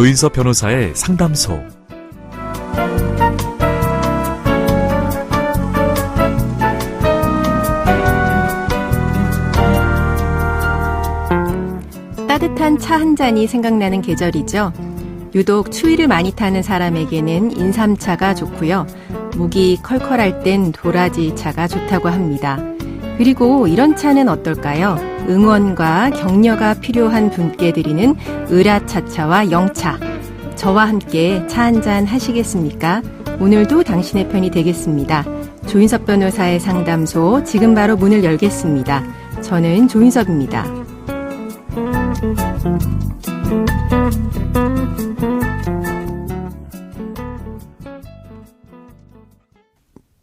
조인섭 변호사의 상담소. 따뜻한 차 한 잔이 생각나는 계절이죠. 유독 추위를 많이 타는 사람에게는 인삼차가 좋고요. 목이 컬컬할 땐 도라지 차가 좋다고 합니다. 그리고 이런 차는 어떨까요? 응원과 격려가 필요한 분께 드리는 으라차차와 영차. 저와 함께 차 한잔 하시겠습니까? 오늘도 당신의 편이 되겠습니다. 조인섭 변호사의 상담소 지금 바로 문을 열겠습니다. 저는 조인섭입니다.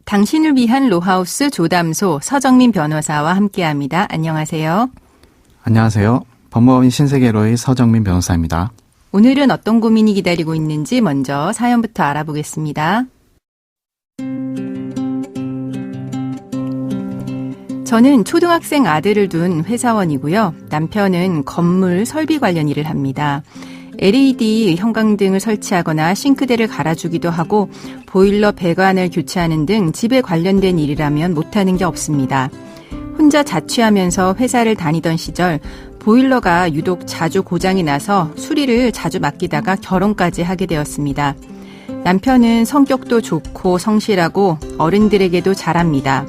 당신을 위한 로하우스 조담소 서정민 변호사와 함께합니다. 안녕하세요. 안녕하세요. 법무법인 신세계로의 서정민 변호사입니다. 오늘은 어떤 고민이 기다리고 있는지 먼저 사연부터 알아보겠습니다. 저는 초등학생 아들을 둔 회사원이고요. 남편은 건물 설비 관련 일을 합니다. LED 형광등을 설치하거나 싱크대를 갈아주기도 하고 보일러 배관을 교체하는 등 집에 관련된 일이라면 못하는 게 없습니다. 혼자 자취하면서 회사를 다니던 시절 보일러가 유독 자주 고장이 나서 수리를 자주 맡기다가 결혼까지 하게 되었습니다. 남편은 성격도 좋고 성실하고 어른들에게도 잘합니다.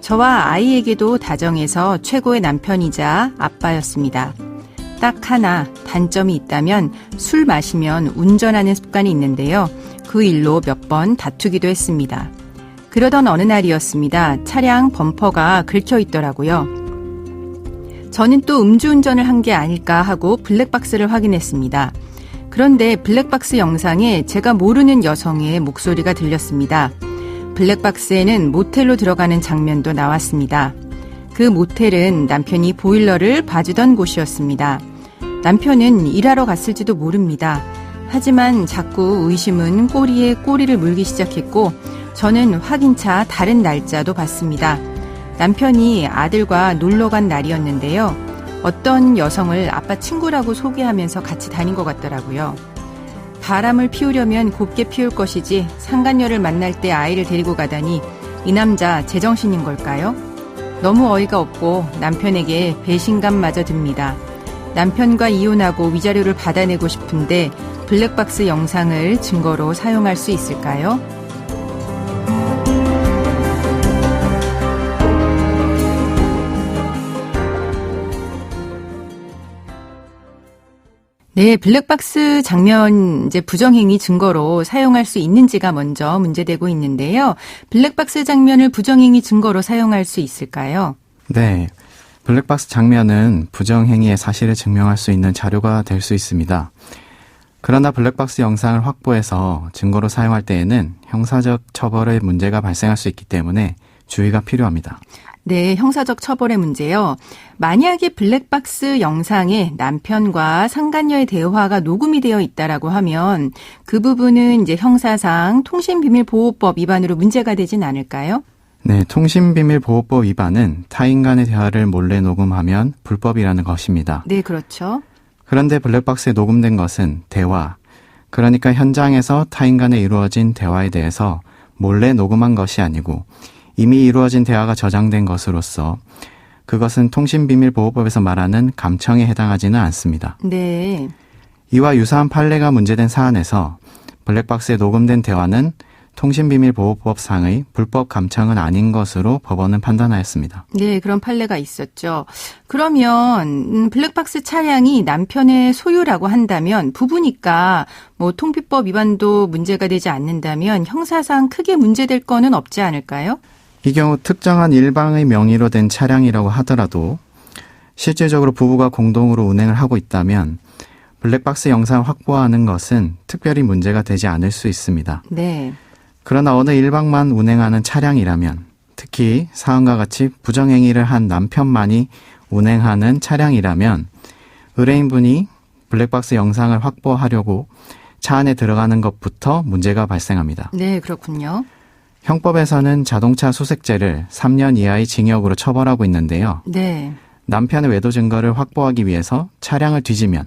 저와 아이에게도 다정해서 최고의 남편이자 아빠였습니다. 딱 하나 단점이 있다면 술 마시면 운전하는 습관이 있는데요. 그 일로 몇 번 다투기도 했습니다. 그러던 어느 날이었습니다. 차량 범퍼가 긁혀 있더라고요. 저는 또 음주운전을 한 게 아닐까 하고 블랙박스를 확인했습니다. 그런데 블랙박스 영상에 제가 모르는 여성의 목소리가 들렸습니다. 블랙박스에는 모텔로 들어가는 장면도 나왔습니다. 그 모텔은 남편이 보일러를 봐주던 곳이었습니다. 남편은 일하러 갔을지도 모릅니다. 하지만 자꾸 의심은 꼬리에 꼬리를 물기 시작했고 저는 확인차 다른 날짜도 봤습니다. 남편이 아들과 놀러 간 날이었는데요. 어떤 여성을 아빠 친구라고 소개하면서 같이 다닌 것 같더라고요. 바람을 피우려면 곱게 피울 것이지 상간녀를 만날 때 아이를 데리고 가다니 이 남자 제정신인 걸까요? 너무 어이가 없고 남편에게 배신감마저 듭니다. 남편과 이혼하고 위자료를 받아내고 싶은데 블랙박스 영상을 증거로 사용할 수 있을까요? 네, 블랙박스 장면 이제 부정행위 증거로 사용할 수 있는지가 먼저 문제되고 있는데요. 블랙박스 장면을 부정행위 증거로 사용할 수 있을까요? 네. 블랙박스 장면은 부정행위의 사실을 증명할 수 있는 자료가 될 수 있습니다. 그러나 블랙박스 영상을 확보해서 증거로 사용할 때에는 형사적 처벌의 문제가 발생할 수 있기 때문에 주의가 필요합니다. 네, 형사적 처벌의 문제요. 만약에 블랙박스 영상에 남편과 상간녀의 대화가 녹음이 되어 있다라고 하면 그 부분은 이제 형사상 통신비밀보호법 위반으로 문제가 되진 않을까요? 네, 통신비밀보호법 위반은 타인 간의 대화를 몰래 녹음하면 불법이라는 것입니다. 네, 그렇죠. 그런데 블랙박스에 녹음된 것은 대화, 그러니까 현장에서 타인 간에 이루어진 대화에 대해서 몰래 녹음한 것이 아니고 이미 이루어진 대화가 저장된 것으로서 그것은 통신비밀보호법에서 말하는 감청에 해당하지는 않습니다. 네. 이와 유사한 판례가 문제된 사안에서 블랙박스에 녹음된 대화는 통신비밀보호법상의 불법 감청은 아닌 것으로 법원은 판단하였습니다. 네, 그런 판례가 있었죠. 그러면 음, 블랙박스 차량이 남편의 소유라고 한다면 부부니까 뭐 통비법 위반도 문제가 되지 않는다면 형사상 크게 문제될 거는 없지 않을까요? 이 경우 특정한 일방의 명의로 된 차량이라고 하더라도 실질적으로 부부가 공동으로 운행을 하고 있다면 블랙박스 영상을 확보하는 것은 특별히 문제가 되지 않을 수 있습니다. 네. 그러나 어느 일방만 운행하는 차량이라면 특히 사안과 같이 부정행위를 한 남편만이 운행하는 차량이라면 의뢰인분이 블랙박스 영상을 확보하려고 차 안에 들어가는 것부터 문제가 발생합니다. 네, 그렇군요. 형법에서는 자동차 수색죄를 3년 이하의 징역으로 처벌하고 있는데요. 네. 남편의 외도 증거를 확보하기 위해서 차량을 뒤지면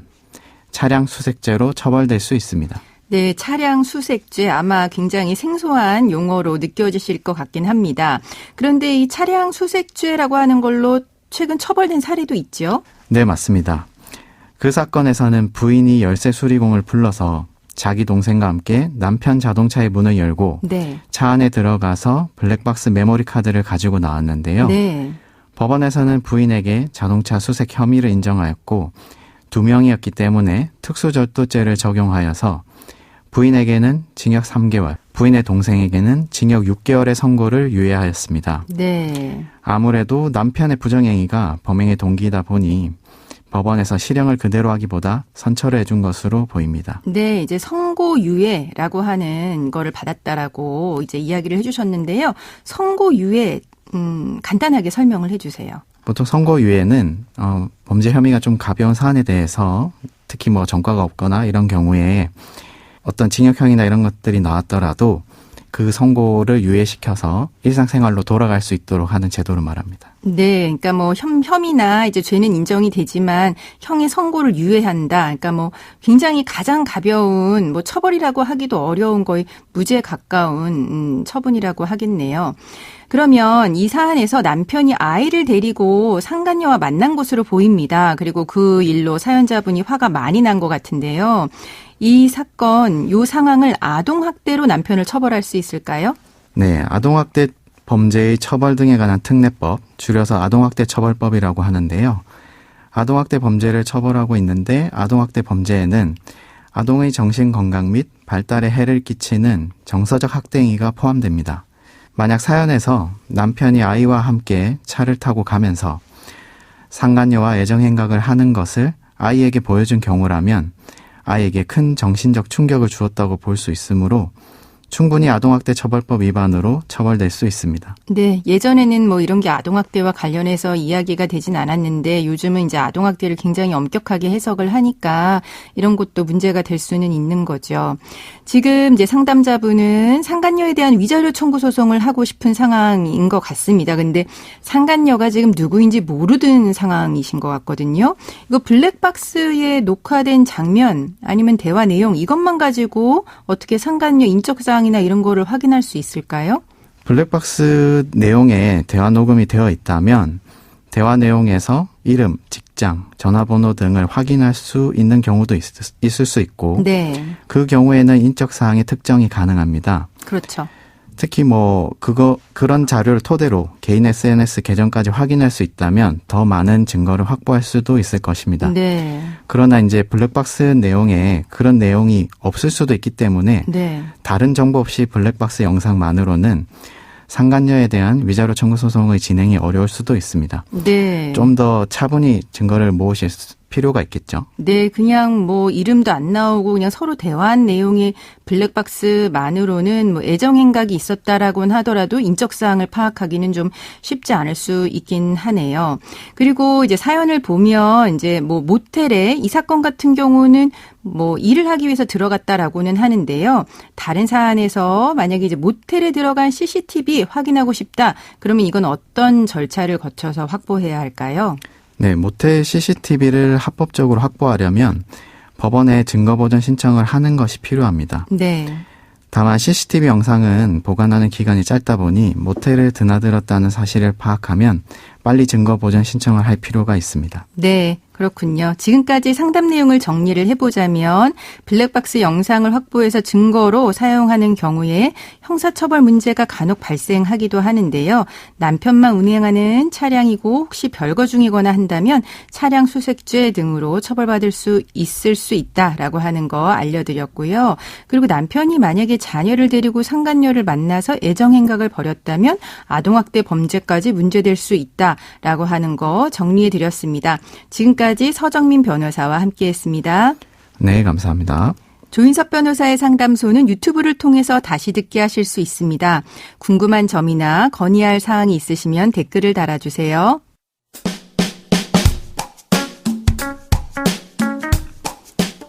차량 수색죄로 처벌될 수 있습니다. 네, 차량 수색죄 아마 굉장히 생소한 용어로 느껴지실 것 같긴 합니다. 그런데 이 차량 수색죄라고 하는 걸로 최근 처벌된 사례도 있죠. 네, 맞습니다. 그 사건에서는 부인이 열쇠 수리공을 불러서 자기 동생과 함께 남편 자동차의 문을 열고 네. 차 안에 들어가서 블랙박스 메모리 카드를 가지고 나왔는데요. 네. 법원에서는 부인에게 자동차 수색 혐의를 인정하였고 두 명이었기 때문에 특수절도죄를 적용하여서 부인에게는 징역 3개월, 부인의 동생에게는 징역 6개월의 선고를 유예하였습니다. 네. 아무래도 남편의 부정행위가 범행의 동기이다 보니 법원에서 실형을 그대로 하기보다 선처를 해준 것으로 보입니다. 네, 이제 선고유예라고 하는 거를 받았다라고 이제 이야기를 해주셨는데요. 선고유예, 음, 간단하게 설명을 해주세요. 보통 선고유예는 어, 범죄 혐의가 좀 가벼운 사안에 대해서 특히 뭐 전과가 없거나 이런 경우에 어떤 징역형이나 이런 것들이 나왔더라도 그 선고를 유예시켜서 일상생활로 돌아갈 수 있도록 하는 제도를 말합니다. 네, 그러니까 뭐 혐, 혐의나 이제 죄는 인정이 되지만 형의 선고를 유예한다. 그러니까 뭐 굉장히 가장 가벼운 뭐 처벌이라고 하기도 어려운 거의 무죄 가까운 음, 처분이라고 하겠네요. 그러면 이 사안에서 남편이 아이를 데리고 상간녀와 만난 것으로 보입니다. 그리고 그 일로 사연자분이 화가 많이 난 것 같은데요. 이 사건, 요 상황을 아동학대로 남편을 처벌할 수 있을까요? 네, 아동학대 범죄의 처벌 등에 관한 특례법, 줄여서 아동학대 처벌법이라고 하는데요. 아동학대 범죄를 처벌하고 있는데 아동학대 범죄에는 아동의 정신 건강 및 발달에 해를 끼치는 정서적 학대 행위가 포함됩니다. 만약 사연에서 남편이 아이와 함께 차를 타고 가면서 상간녀와 애정 행각을 하는 것을 아이에게 보여준 경우라면 아이에게 큰 정신적 충격을 주었다고 볼 수 있으므로 충분히 아동학대 처벌법 위반으로 처벌될 수 있습니다. 네, 예전에는 뭐 이런 게 아동학대와 관련해서 이야기가 되진 않았는데 요즘은 이제 아동학대를 굉장히 엄격하게 해석을 하니까 이런 것도 문제가 될 수는 있는 거죠. 지금 이제 상담자분은 상간녀에 대한 위자료 청구 소송을 하고 싶은 상황인 것 같습니다. 근데 상간녀가 지금 누구인지 모르는 상황이신 것 같거든요. 이거 블랙박스에 녹화된 장면 아니면 대화 내용 이것만 가지고 어떻게 상간녀 인적 사항 이나 이런 거를 확인할 수 있을까요? 블랙박스 내용에 대화 녹음이 되어 있다면 대화 내용에서 이름, 직장, 전화번호 등을 확인할 수 있는 경우도 있, 을수 있고 네. 그 경우에는 인적 사항의 특정이 가능합니다. 그렇죠. 특히 뭐 그거 그런 자료를 토대로 개인 SNS 계정까지 확인할 수 있다면 더 많은 증거를 확보할 수도 있을 것입니다. 네. 그러나 이제 블랙박스 내용에 그런 내용이 없을 수도 있기 때문에 네. 다른 정보 없이 블랙박스 영상만으로는 상간녀에 대한 위자료 청구 소송의 진행이 어려울 수도 있습니다. 네. 좀 더 차분히 증거를 모으실 수- 필요가 있겠죠. 네, 그냥 뭐 이름도 안 나오고 그냥 서로 대화한 내용이 블랙박스만으로는 뭐 애정 행각이 있었다라고는 하더라도 인적 사항을 파악하기는 좀 쉽지 않을 수 있긴 하네요. 그리고 이제 사연을 보면 이제 뭐 모텔에 이 사건 같은 경우는 뭐 일을 하기 위해서 들어갔다라고는 하는데요. 다른 사안에서 만약에 이제 모텔에 들어간 CCTV 확인하고 싶다. 그러면 이건 어떤 절차를 거쳐서 확보해야 할까요? 네, 모텔 CCTV를 합법적으로 확보하려면 법원에 증거 보전 신청을 하는 것이 필요합니다. 네. 다만 CCTV 영상은 보관하는 기간이 짧다 보니 모텔을 드나들었다는 사실을 파악하면 빨리 증거 보전 신청을 할 필요가 있습니다. 네, 그렇군요. 지금까지 상담 내용을 정리를 해보자면 블랙박스 영상을 확보해서 증거로 사용하는 경우에 형사처벌 문제가 간혹 발생하기도 하는데요. 남편만 운행하는 차량이고 혹시 별거 중이거나 한다면 차량 수색죄 등으로 처벌받을 수 있을 수 있다라고 하는 거 알려드렸고요. 그리고 남편이 만약에 자녀를 데리고 상간녀를 만나서 애정행각을 벌였다면 아동학대 범죄까지 문제될 수 있다라고 하는 거 정리해드렸습니다. 지금까지 서정민 변호사와 함께했습니다. 네, 감사합니다. 조인섭 변호사의 상담소는 유튜브를 통해서 다시 듣게 하실 수 있습니다. 궁금한 점이나 건의할 사항이 있으시면 댓글을 달아주세요.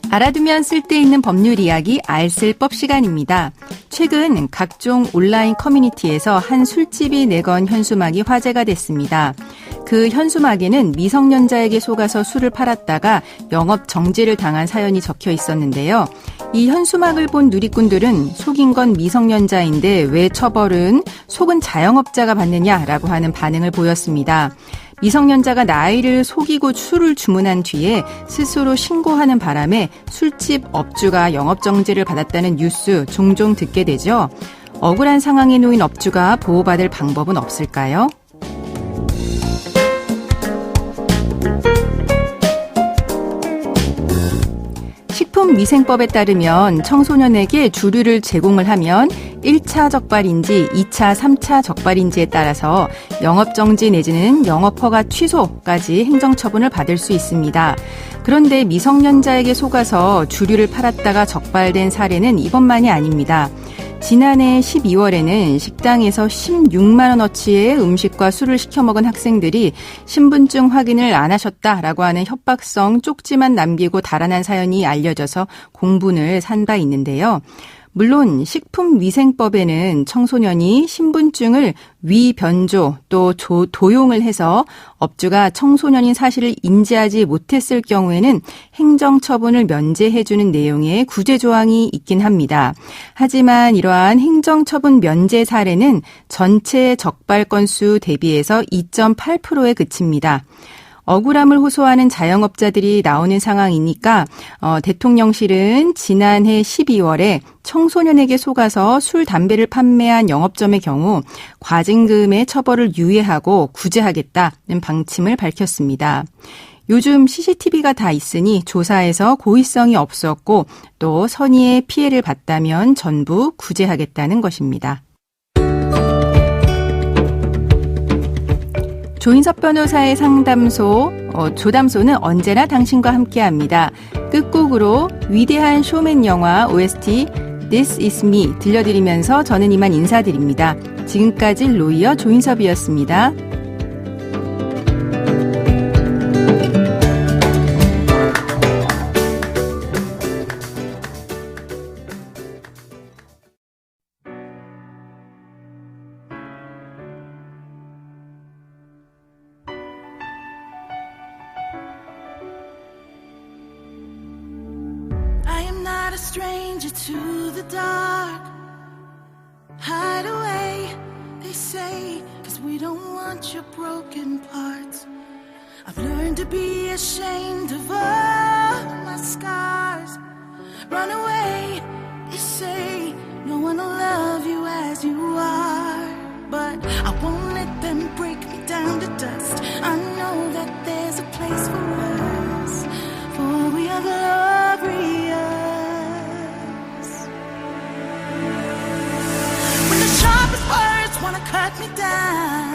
알아두면 쓸데있는 법률 이야기 알쓸법 시간입니다. 최근 각종 온라인 커뮤니티에서 한 술집이 내건 현수막이 화제가 됐습니다. 그 현수막에는 미성년자에게 속아서 술을 팔았다가 영업 정지를 당한 사연이 적혀 있었는데요. 이 현수막을 본 누리꾼들은 속인 건 미성년자인데 왜 처벌은 속은 자영업자가 받느냐라고 하는 반응을 보였습니다. 미성년자가 나이를 속이고 술을 주문한 뒤에 스스로 신고하는 바람에 술집 업주가 영업정지를 받았다는 뉴스 종종 듣게 되죠. 억울한 상황에 놓인 업주가 보호받을 방법은 없을까요? 식품위생법에 따르면 청소년에게 주류를 제공을 하면 1차 적발인지 2차, 3차 적발인지에 따라서 영업정지 내지는 영업허가 취소까지 행정처분을 받을 수 있습니다. 그런데 미성년자에게 속아서 주류를 팔았다가 적발된 사례는 이번만이 아닙니다. 지난해 12월에는 식당에서 16만원어치의 음식과 술을 시켜 먹은 학생들이 신분증 확인을 안 하셨다라고 하는 협박성 쪽지만 남기고 달아난 사연이 알려져서 공분을 산 바 있는데요. 물론 식품위생법에는 청소년이 신분증을 위변조 또 조, 도용을 해서 업주가 청소년인 사실을 인지하지 못했을 경우에는 행정처분을 면제해주는 내용의 구제 조항이 있긴 합니다. 하지만 이러한 행정처분 면제 사례는 전체 적발 건수 대비해서 2.8%에 그칩니다. 억울함을 호소하는 자영업자들이 나오는 상황이니까 어, 대통령실은 지난해 12월에 청소년에게 속아서 술, 담배를 판매한 영업점의 경우 과징금의 처벌을 유예하고 구제하겠다는 방침을 밝혔습니다. 요즘 CCTV가 다 있으니 조사에서 고의성이 없었고 또 선의의 피해를 봤다면 전부 구제하겠다는 것입니다. 조인섭 변호사의 상담소, 어, 조담소는 언제나 당신과 함께 합니다. 끝곡으로 위대한 쇼맨 영화 OST This is me 들려드리면서 저는 이만 인사드립니다. 지금까지 로이어 조인섭이었습니다. Want your broken parts. I've learned to be ashamed of all my scars. Run away, they say, no one will love you as you are. But I won't let them break me down to dust. I know that there's a place for us, for we are glorious. When the sharpest words wanna cut me down,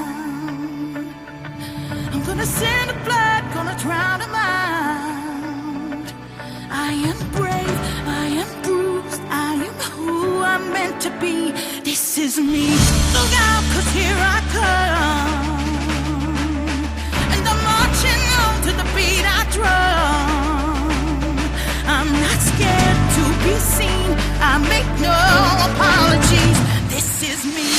gonna send the blood, gonna drown them out. I am brave, I am bruised, I am who I'm meant to be. This is me. Look out, cause here I come. And I'm marching on to the beat I drum. I'm not scared to be seen. I make no apologies. This is me.